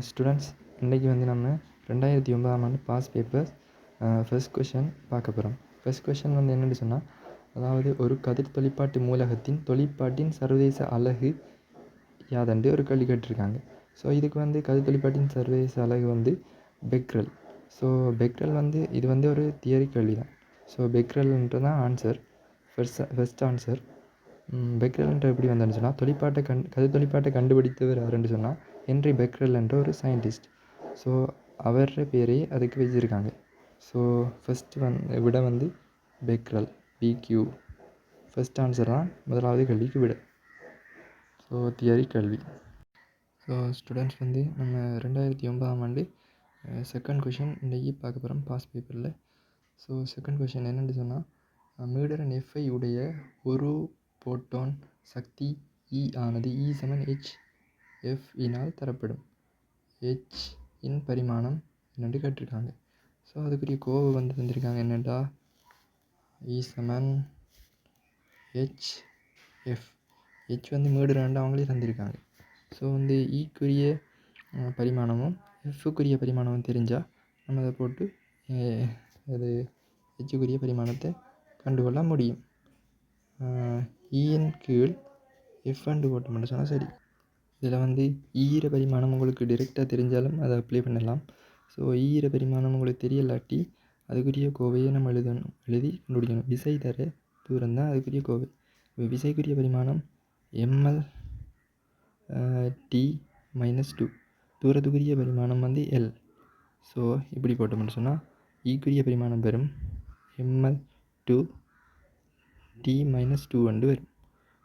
Students இன்றைக்கி வந்து நம்ம ரெண்டாயிரத்தி ஒன்பதாம் ஆண்டு பாஸ் பேப்பர்ஸ் ஃபஸ்ட் கொஷின் பார்க்க போகிறோம் ஃபஸ்ட் கொஷின் வந்து என்னென்னு சொன்னால் அதாவது ஒரு கதிர் தொழிற்பாட்டு மூலகத்தின் தொழிற்பாட்டின் சர்வதேச அழகு யாதண்டு ஒரு கேள்வி கேட்டிருக்காங்க. ஸோ இதுக்கு வந்து கதிர் தொழிற்பாட்டின் சர்வதேச அழகு வந்து பெக்ரல் ஸோ பெக்ரல் வந்து இது வந்து ஒரு தியரி கேள்வி தான் ஸோ பெக்ரல்ன்றது தான் ஆன்சர் ஃபர்ஸ்ட் ஃபர்ஸ்ட் ஆன்சர் பெக்ரல்ன்ற எப்படி வந்தேன்னு சொன்னால் தொழிற்பாட்டை கண் கதிர் தொழிற்பாட்டை கண்டுபிடித்தவர் யாருன்னு சொன்னால் ஹென்ரி பெக்ரல் என்ற ஒரு சயின்டிஸ்ட் ஸோ அவர் பேரே அதுக்கு வச்சுருக்காங்க. ஸோ ஃபஸ்ட்டு வந் விட வந்து பெக்ரல் பிக்யூ ஃபஸ்ட் ஆன்சர் தான் முதலாவது கேள்விக்கு விட. ஸோ தியரி கல்வி. ஸோ ஸ்டூடெண்ட்ஸ் வந்து நம்ம ரெண்டாயிரத்தி ஒன்பதாம் ஆண்டு செகண்ட் கொஷின் இன்றைக்கி பார்க்க போகிறோம் பாஸ் பேப்பரில் ஸோ செகண்ட் கொஷின் என்னென்னு சொன்னால் மீடரன் எஃப்ஐ உடைய ஒரு போட்டோன் சக்தி இ ஆனது இ செவன் ஹெச் எஃப் இனால் தரப்படும். ஹெச் இன் பரிமாணம் என்னென்று கேட்டிருக்காங்க. ஸோ அதுக்குரிய கோவை வந்து தந்திருக்காங்க என்னடா இ e சமன் ஹெச் எஃப் ஹெச் வந்து மீடுறாண்டு அவங்களே தந்திருக்காங்க. ஸோ வந்து e ஈக்குரிய பரிமாணமும் எஃப்க்குரிய பரிமாணமும் தெரிஞ்சால் நம்ம அதை போட்டு அது ஹெச்சுக்குரிய பரிமாணத்தை கண்டுகொள்ள முடியும். E இஎன் கீழ் எஃப் அண்டு போட்டு மட்டும் சொன்னால் சரி. இதில் வந்து ஈர பரிமாணம் உங்களுக்கு டிரெக்டாக தெரிஞ்சாலும் அதை அப்ளை பண்ணலாம். ஸோ ஈர பரிமாணம் உங்களுக்கு தெரியலாட்டி அதுக்குரிய கோவையை நம்ம எழுதணும். எழுதி கண்டுபிடிக்கணும். விசை தர தூரம் தான் அதுக்குரிய கோவை. இப்போ விசைக்குரிய பரிமாணம் எம்எல் டி மைனஸ் டூ தூரத்துக்குரிய பரிமாணம் வந்து எல் ஸோ இப்படி போட்டோம்னு சொன்னால் ஈக்குரிய e பரிமாணம் பெறும் ML two T minus two வந்து வரும்.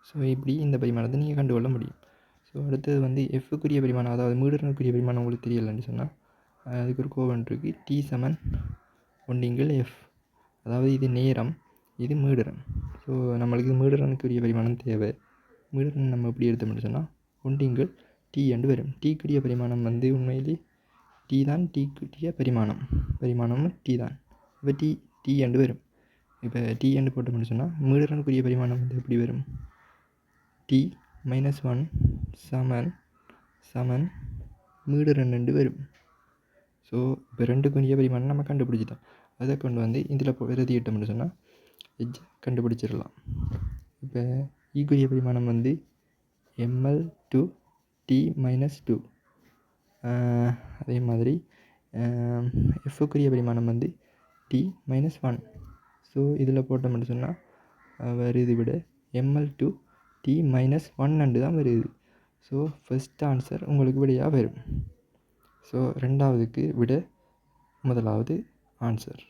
ஸோ இப்படி இந்த பரிமாணத்தை நீங்கள் கண்டுகொள்ள முடியும். ஸோ அடுத்தது வந்து எஃப்க்குரிய பரிமாணம் அதாவது மீடனுக்குரிய பரிமாணம் உங்களுக்கு தெரியலைன்னு சொன்னால் அதுக்கு ஒரு கோவன் இருக்குது டி சமன் ஒண்டிங்கள் எஃப் அதாவது இது நேரம் இது மீடரன் ஸோ நம்மளுக்கு மீடரனுக்குரிய பரிமாணம் தேவை. மீடரன் நம்ம எப்படி எடுத்தோம்னு சொன்னால் ஒண்டிங்கள் டி என்று வரும். டீக்குரிய பரிமாணம் வந்து உண்மையிலே டீ தான் டீக்குரிய பரிமாணம். பரிமாணமும் டீ தான். இப்போ டீ டீ என்று வரும். இப்போ டீ என்று போட்டோம்னு சொன்னால் மீடரனுக்குரிய பரிமாணம் வந்து எப்படி வரும்? டீ மைனஸ் ஒன் சமன் சமன் மீடு ரெண்டு வரும். ஸோ இப்போ ரெண்டுக்குரிய பரிமாணம் நம்ம கண்டுபிடிச்சிட்டோம். அதை கொண்டு வந்து இதில் எழுதிட்டோம்னு சொன்னால் எஜ் கண்டுபிடிச்சிடலாம். இப்போ ஈக்குரிய e பரிமாணம் வந்து ML two T minus two அதே மாதிரி எஃப்க்குரிய பரிமாணம் வந்து டி மைனஸ் ஒன் ஸோ இதில் போட்டோம்னு சொன்னால் வருது விட ML two T minus one and தான் வருது. ஸோ ஃபஸ்ட் ஆன்சர் உங்களுக்கு விடையாக வரும். ஸோ ரெண்டாவதுக்கு விட முதலாவது ஆன்சர்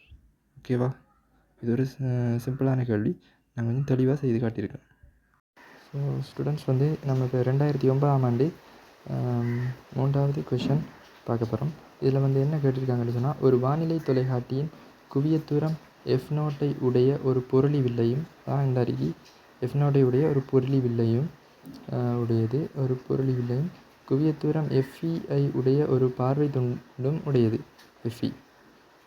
ஓகேவா இது ஒரு சிம்பிளான கேள்வி. நாங்கள் வந்து தெளிவாக செய்து காட்டியிருக்கோம் ஸோ ஸ்டூடெண்ட்ஸ் வந்து நம்ம இப்போ ரெண்டாயிரத்தி ஒன்பதாம் ஆண்டு மூன்றாவது கொஷின் பார்க்க போகிறோம் இதில் வந்து என்ன கேட்டிருக்காங்கன்னு சொன்னால் ஒரு வானிலை தொலைக்காட்டியின் குவியத் தூரம் எஃப் நோட்டை உடைய ஒரு பொருளி வில்லையும் தான் இந்த அருகி எஃப்னோடையுடைய உடைய ஒரு பொருளி வில்லையும் உடையது. ஒரு பொருளி வில்லையும் குவியத்தூரம் எஃப்இஐ உடைய ஒரு பார்வை துண்டும் உடையது. எஃப்இ.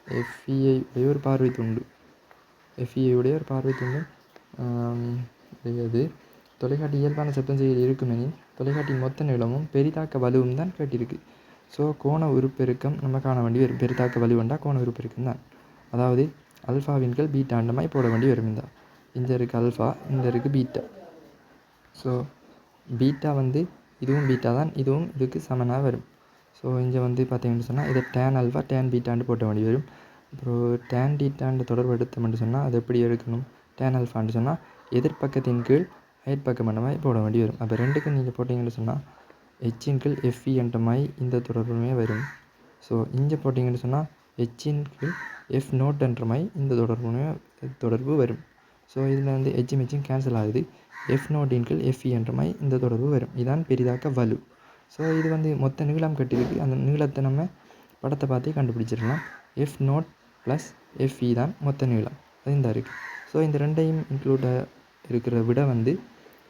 எஃப்இஐ உடைய ஒரு பார்வை துண்டு. எஃப்இஐ உடைய ஒரு பார்வை துண்டும் உடையது. தொலைக்காட்டி இயல்பான சத்தம் செய்ய இருக்குமெனில் தொலைக்காட்டி மொத்த நீளமும் பெரிதாக்க வலுவும் தான் கேட்டிருக்கு. ஸோ கோண உருப்பெருக்கம் நம்ம காண வேண்டி வரும். பெரிதாக்க வலுவண்டா கோண உருப்பெருக்கம் தான் அதாவது அல்ஃபாவின்கள் பீட்டாண்டமாய் போட வேண்டி வரும் இந்த இந்த இருக்குது அல்ஃபா இந்த இருக்குது பீட்டா ஸோ பீட்டா வந்து இதுவும் பீட்டா தான். இதுவும் இதுக்கு சமனாக வரும். ஸோ இங்கே வந்து பார்த்தீங்கன்னு சொன்னால் இதை டேன் அல்ஃபா டேன் பீட்டாண்டு போட்ட வேண்டி வரும். அப்புறம் டேன் டீட்டாண்டு தொடர்பு எடுத்தோம்னு சொன்னால் அது எப்படி எடுக்கணும்? டேன் அல்ஃபான்னு சொன்னால் எதிர்ப்பக்கத்தின் கீழ் ஹைட் பக்கம் அந்த மாதிரி போட வேண்டி வரும். அப்போ ரெண்டுக்கும் நீங்கள் போட்டிங்கன்னு சொன்னால் ஹெச்சின் கீழ் எஃப்இ என்ற மாதிரி இந்த தொடர்புமே வரும். ஸோ இங்கே போட்டிங்கன்னு சொன்னால் ஹெச்சின் கீழ் எஃப் நோட் என்ற மாதிரி இந்த தொடர்புமே தொடர்பு வரும். ஸோ இதில் வந்து எஜ்ஜி ஹெச்சும் கேன்சல் ஆகுது. எஃப் நோட்டின்கள் எஃப்இ என்ற மாதிரி இந்த தொடர்பு வரும். இதான் பெரிதாக்க வலு. ஸோ இது வந்து மொத்த நீளம் கட்டியிருக்கு. அந்த நீளத்தை நம்ம படத்தை பார்த்தே கண்டுபிடிச்சிடலாம். எஃப் நோட் ப்ளஸ் எஃப்இ தான் மொத்த நீளம். அது இந்த இருக்குது ஸோ இந்த ரெண்டையும் இன்க்ளூட இருக்கிற விட வந்து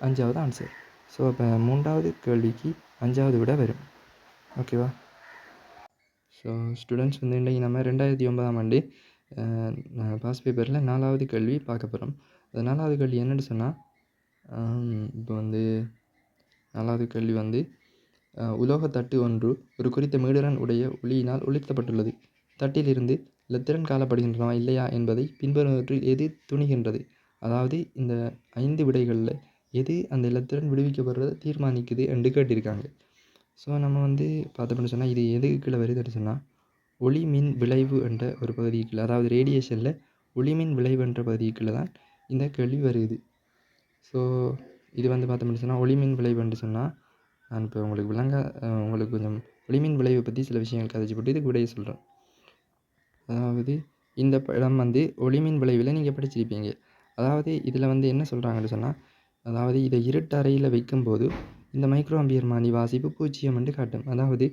அஞ்சாவது ஆன்சர் ஸோ இப்போ மூன்றாவது கேள்விக்கு அஞ்சாவது விட வரும். ஓகேவா ஸோ ஸ்டூடெண்ட்ஸ் வந்து இன்றைக்கி நம்ம ரெண்டாயிரத்தி ஒன்பதாம் ஆண்டு பாஸ் பேப்பரில் நாலாவது கேள்வி பார்க்க போகிறோம் அது நாலாவது கேள்வி என்னென்னு சொன்னால் இப்போ வந்து நாலாவது கேள்வி வந்து உலோகத்தட்டு ஒன்று ஒரு குறித்த மீடிரன் உடைய ஒளியினால் ஒளிர்த்தப்பட்டுள்ளது. தட்டிலிருந்து லத்திரன் காலப்படுகின்றனவா இல்லையா என்பதை பின்வருவனவற்றில் எது துணிகின்றது? அதாவது இந்த ஐந்து விடைகளில் எது அந்த லத்திரன் விடுவிக்கப்படுறதை தீர்மானிக்குது என்று கேட்டிருக்காங்க. ஸோ நம்ம வந்து பார்த்தோம்னு சொன்னால் இது எதுக்கு கீழே வருதுன்னு சொன்னால் ஒளிமின் விளைவு என்ற ஒரு பகுதிக்குள்ள அதாவது ரேடியேஷனில் ஒளிமின் விளைவு என்ற பகுதிக்குள்ள தான் இந்த கேள்வி வருது. ஸோ இது வந்து பார்த்தோம்னு சொன்னால் ஒளிமின் விளைவு என்று சொன்னால் நான் இப்போ உங்களுக்கு விளங்க உங்களுக்கு கொஞ்சம் ஒளிமின் விளைவை பற்றி சில விஷயங்கள் கதைச்சு போட்டு இதுக்கு விடைய சொல்கிறேன் அதாவது இந்த படம் வந்து ஒளிமின் விளைவில் நீங்கள் படிச்சிருப்பீங்க. அதாவது இதில் வந்து என்ன சொல்கிறாங்கன்னு சொன்னால் அதாவது இதை இருட்டறையில் வைக்கும்போது இந்த மைக்ரோ அம்பியர் மானி வாசிப்பு பூஜ்ஜியம் என்று காட்டும். அதாவது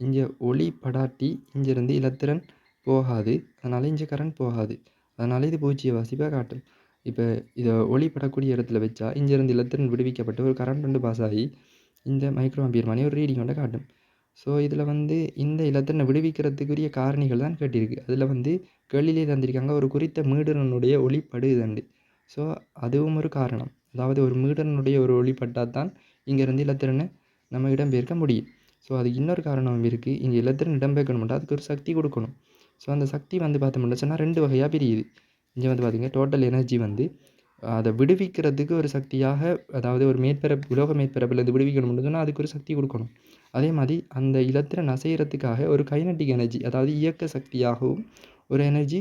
இங்கே ஒளி படாட்டி இங்கேருந்து இலத்திரன் போகாது. அதனால் இங்கே கரண்ட் போகாது. அதனால் இது பூஜ்ஜிய வாசிப்பாக காட்டும். இப்போ இதை ஒளி படக்கூடிய இடத்துல வச்சா இங்கேருந்து இலத்திரன் விடுவிக்கப்பட்டு ஒரு கரண்ட் வந்து பாஸ் ஆகி இந்த மைக்ரோ அம்பியர் மணி ஒரு ரீடிங் கொண்டு காட்டும். ஸோ இதில் வந்து இந்த இலத்திரனை விடுவிக்கிறதுக்குரிய காரணிகள் தான் கேட்டிருக்கு. அதில் வந்து கேள்வியிலே தந்திருக்காங்க ஒரு குறித்த மீடரனுடைய ஒளிப்படுதண்டு ஸோ அதுவும் ஒரு காரணம். அதாவது ஒரு மீடரனுடைய ஒரு ஒளிப்பட்டால் தான் இங்கேருந்து இலத்திரனை நம்ம இடம்பெயர்க்க முடியும். ஸோ அதுக்கு இன்னொரு காரணம் இருக்குது இங்கே இலத்திரன் இடம்பெயர்க்கணும்னா அதுக்கு ஒரு சக்தி கொடுக்கணும். ஸோ அந்த சக்தி வந்து பார்த்தோம்னா சொன்னால் ரெண்டு வகையாக பிரியுது. இங்கே வந்து பார்த்திங்க டோட்டல் எனர்ஜி வந்து அதை விடுவிக்கிறதுக்கு ஒரு சக்தியாக அதாவது ஒரு மேற்பரப்பு உலோக மேற்பரப்புலேருந்து விடுவிக்கணும்னு சொன்னால் அதுக்கு ஒரு சக்தி கொடுக்கணும். அதே மாதிரி அந்த இலத்திர நசைகிறதுக்காக ஒரு கைனட்டிக் எனர்ஜி அதாவது இயக்க சக்தியாகவும் ஒரு எனர்ஜி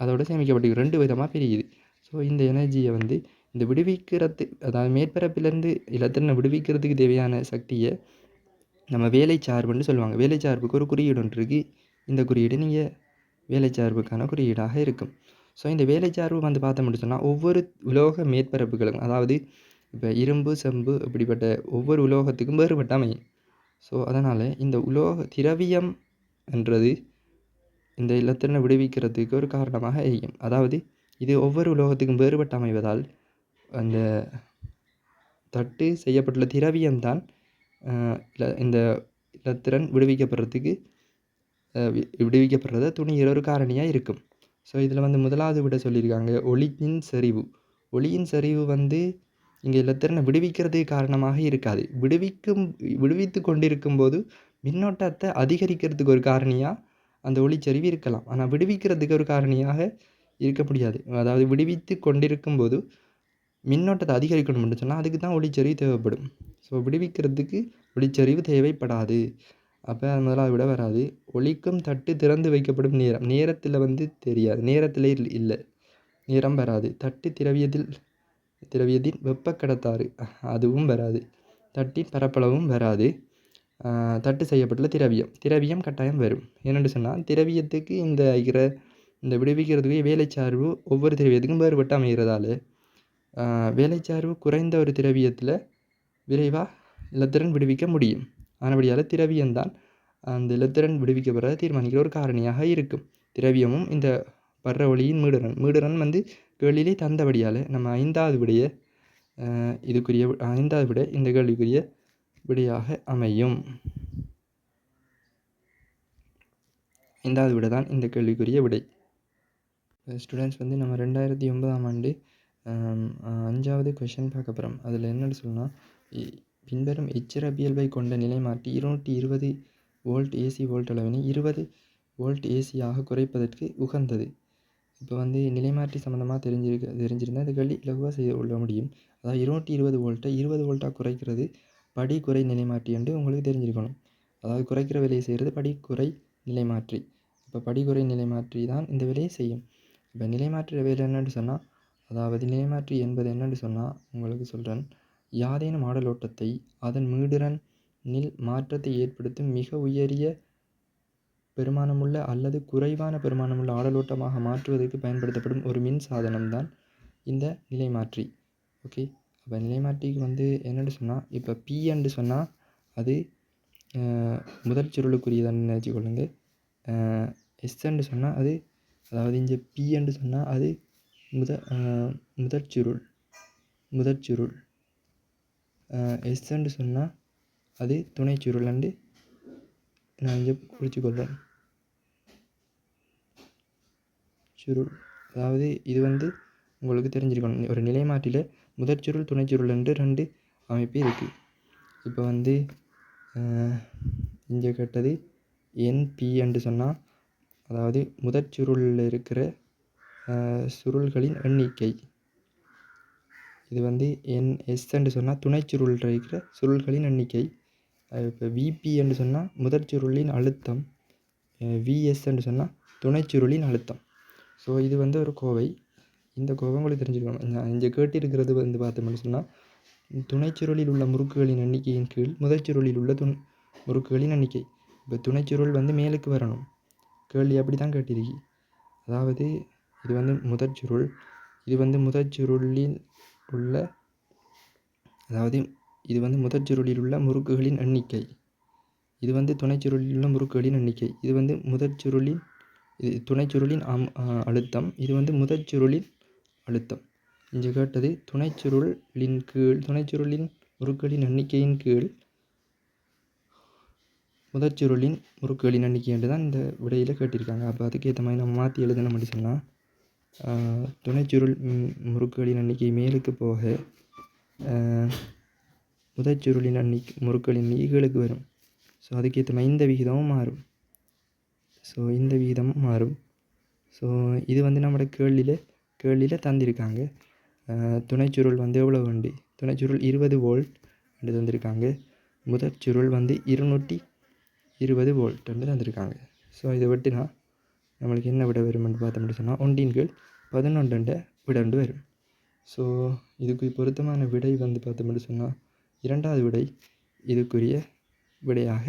அதோட சேமிக்கப்பட்டு ரெண்டு விதமாக பிரியுது. ஸோ இந்த எனர்ஜியை வந்து இந்த விடுவிக்கிறது அதாவது மேற்பரப்பிலேருந்து இலத்திரனை விடுவிக்கிறதுக்கு தேவையான சக்தியை நம்ம வேலை சார்புன்னு சொல்லுவாங்க. வேலை சார்புக்கு ஒரு குறியீடு ஒன்று இருக்குது இந்த குறியீடு நீங்கள் வேலை சார்புக்கான குறியீடாக இருக்கும். ஸோ இந்த வேலை சார்பு வந்து பார்த்தோம்னு சொன்னால் ஒவ்வொரு உலோக மேற்பரப்புகளும் அதாவது இப்போ இரும்பு செம்பு இப்படிப்பட்ட ஒவ்வொரு உலோகத்துக்கும் வேறுபட்ட அமையும். ஸோ அதனால் இந்த உலோக திரவியம் என்றது இந்த இலத்திரனை விடுவிக்கிறதுக்கு ஒரு காரணமாக இருக்கும். அதாவது இது ஒவ்வொரு உலோகத்துக்கும் வேறுபட்டு அமைவதால் அந்த தட்டு செய்யப்பட்டுள்ள திரவியம்தான் இல இந்த இலத்திரன் விடுவிக்கப்படுறதுக்கு விடுவிக்கப்படுறத துணிகிற ஒரு காரணியாக இருக்கும். ஸோ இதில் வந்து முதலாவது விட சொல்லியிருக்காங்க ஒளியின் செறிவு. ஒளியின் செறிவு வந்து இங்கே இலத்திரனை விடுவிக்கிறதுக்கு காரணமாக இருக்காது. விடுவிக்கும் விடுவித்து கொண்டிருக்கும் போது மின்னோட்டத்தை அதிகரிக்கிறதுக்கு ஒரு காரணியாக அந்த ஒளிச்சரிவு இருக்கலாம். ஆனால் விடுவிக்கிறதுக்கு ஒரு காரணியாக இருக்க முடியாது. அதாவது விடுவித்து கொண்டிருக்கும் போது மின்னோட்டத்தை அதிகரிக்கணும்னு சொன்னால் அதுக்கு தான் ஒளிச்செறிவு தேவைப்படும். ஸோ விடுவிக்கிறதுக்கு ஒளிச்செறிவு தேவைப்படாது. அப்போ அது முதலாவது விட வராது. ஒளிக்கும் தட்டு திறந்து வைக்கப்படும் நேரம். நேரத்தில் வந்து தெரியாது. நேரத்தில் இல்லை. நேரம் வராது. தட்டு திரவியத்தில் திரவியத்தின் வெப்ப கடத்தாறு அதுவும் வராது. தட்டின் பரப்பளவும் வராது. தட்டு செய்யப்பட்டுள்ள திரவியம். திரவியம் கட்டாயம் வரும். என்னென்னு சொன்னால் திரவியத்துக்கு இந்த இர இந்த விடுவிக்கிறதுக்கு வேலைச்சார்பு ஒவ்வொரு திரவியத்துக்கும் வேறுபட்டு அமைகிறதால வேலைச்சார்பு குறைந்த ஒரு திரவியத்தில் விரைவாக இலத்திரன் விடுவிக்க முடியும். ஆனபடியால் திரவியம்தான் அந்த இலத்திரன் விடுவிக்கப்பட தீர்மானிக்கிற ஒரு காரணியாக இருக்கும். திரவியமும் இந்த வர்ற ஒளியின் மீடுரன் மீடுரன் வந்து கேள்வியிலே தந்தபடியால் நம்ம ஐந்தாவது விடைய இதுக்குரிய ஐந்தாவது விட இந்த கேள்விக்குரிய விடையாக அமையும். ஐந்தாவது விட தான் இந்த கேள்விக்குரிய விடை. ஸ்டூடெண்ட்ஸ் வந்து நம்ம ரெண்டாயிரத்தி ஒன்பதாம் ஆண்டு அஞ்சாவது கொஷின் பார்க்க போகிறோம் அதில் என்னென்னு சொல்லணும்னா பின்வரும் எச்சிறப்பியல்பை கொண்ட நிலை மாற்றி இருநூற்றி இருபது வோல்ட் ஏசி வோல்ட் அளவினை இருபது வோல்ட் ஏசியாக குறைப்பதற்கு உகந்தது. இப்போ வந்து நிலைமாற்றி சம்மந்தமாக தெரிஞ்சிருக்க தெரிஞ்சிருந்தால் இந்த கல்வி இலகுவாக செய்ய கொள்ள முடியும். அதாவது இருநூற்றி இருபது வோல்ட்டை இருபது வோல்ட்டாக குறைக்கிறது படி குறை நிலைமாற்றி என்று உங்களுக்கு தெரிஞ்சிருக்கணும். அதாவது குறைக்கிற வேலையை செய்கிறது படிக்குறை நிலைமாற்றி இப்போ படிக்குறை நிலைமாற்றி தான் இந்த வேலையை செய்யும். இப்போ நிலைமாற்றி வேலை என்னன்னு சொன்னால் அதாவது நிலைமாற்றி என்பது என்னன்னு சொன்னால் உங்களுக்கு சொல்கிறேன் யாதேனும் ஆடலோட்டத்தை அதன் மீடுரனில் மாற்றத்தை ஏற்படுத்தும் மிக உயரிய பெருமானமுள்ள அல்லது குறைவான பெருமானமுள்ள ஆடலோட்டமாக மாற்றுவதற்கு பயன்படுத்தப்படும் ஒரு மின் சாதனம்தான் இந்த நிலைமாற்றி. ஓகே? அப்போ நிலைமாற்றிக்கு வந்து என்னென்னு சொன்னால் இப்போ பிஎன்று சொன்னால் அது அஹ், முதல் சுருளுக்குரியதான்னு நினச்சிக்கொள்ளுங்க எஸ்ன்னு சொன்னால் அது அதாவது இங்கே பிஎன்று சொன்னால் அது முத முதற்சுருள் முதற்சுருள். எஸ்ன்னு சொன்னால் அது துணை சுருள் அண்டு நான் இங்கே குறிச்சிக்கொள்கிறேன் சுருள். அதாவது இது வந்து உங்களுக்கு தெரிஞ்சிருக்கணும். ஒரு நிலைமாட்டில் முதற்சுருள் துணைச்சுருள் என்று ரெண்டு அமைப்பு இருக்குது இப்போ வந்து இங்கே கேட்டது என்பி என்று சொன்னால் அதாவது முதற்சுருளில் இருக்கிற சுருள்களின் எண்ணிக்கை. இது வந்து என்எஸ் என்று சொன்னால் துணைச் இருக்கிற சுருள்களின் எண்ணிக்கை. இப்போ விபி என்று சொன்னால் முதற் சுருளின் அழுத்தம். விஎஸ் என்று சொன்னால் துணைச் சுருளின் அழுத்தம். ஸோ இது வந்து ஒரு கோவை. இந்த கோவை உங்களுக்கு தெரிஞ்சுக்கணும் நான் இங்கே கேட்டிருக்கிறது வந்து பார்த்தோம்னு சொன்னால் துணைச் சுருளில் உள்ள முறுக்குகளின் எண்ணிக்கையின் கீழ் முதற் சுருளில் உள்ள துண் முறுக்குகளின் எண்ணிக்கை. இப்போ துணைச் சுருள் வந்து மேலுக்கு வரணும். கேள்வி அப்படி தான் கேட்டிருக்கி. அதாவது இது வந்து முதற் சுருள். இது வந்து முதற் சுருளில் உள்ள அதாவது இது வந்து முதற் சுருளில் உள்ள முறுக்குகளின் எண்ணிக்கை. இது வந்து துணைச் சுருளில் உள்ள முறுக்குகளின் எண்ணிக்கை. இது வந்து முதற் சுருளின் இது துணைச் சுருளின் அம் அழுத்தம். இது வந்து முதற் சுருளின் அழுத்தம். இங்கே கேட்டது துணைச் சுருளின் கீழ் துணைச் சுருளின் முறுக்குகளின் எண்ணிக்கையின் கீழ் முதற் சுருளின் முறுக்குகளின் எண்ணிக்கை என்று தான் இந்த விடையில் கேட்டிருக்காங்க. அப்போ அதுக்கேற்ற மாதிரி நம்ம மாற்றி எழுதணும் அப்படி சொன்னால் துணைச்சுருள் முறுக்குகளின் எண்ணிக்கை மேலுக்கு போக முதற் சுருளின் எண்ணிக்கை முறுக்குகளின் எண்ணிக்கை கீழுக்கு வரும். ஸோ அதுக்கேற்ற மாதிரி இந்த விகிதமும் மாறும். ஸோ இந்த விகிதமும் மாறும். ஸோ இது வந்து நம்மளோட கேள்வியில் கேள்வியில் தந்திருக்காங்க. துணைச்சுருள் வந்து எவ்வளோ வண்டி? துணைச்சுருள் இருபது வோல்ட் என்று தந்திருக்காங்க. முதற் சுருள் வந்து இருநூற்றி இருபது வோல்ட் வந்து தந்திருக்காங்க. ஸோ இதை வெட்டினா நம்மளுக்கு என்ன விட வரும்னு பார்த்தோம்னு சொன்னால் ஒன்றின் கீழ் பதினொன்றுன்ற விடண்டு வரும். ஸோ இதுக்கு பொருத்தமான விடை வந்து பார்த்தோம்னு சொன்னால் இரண்டாவது விடை இதுக்குரிய விடையாக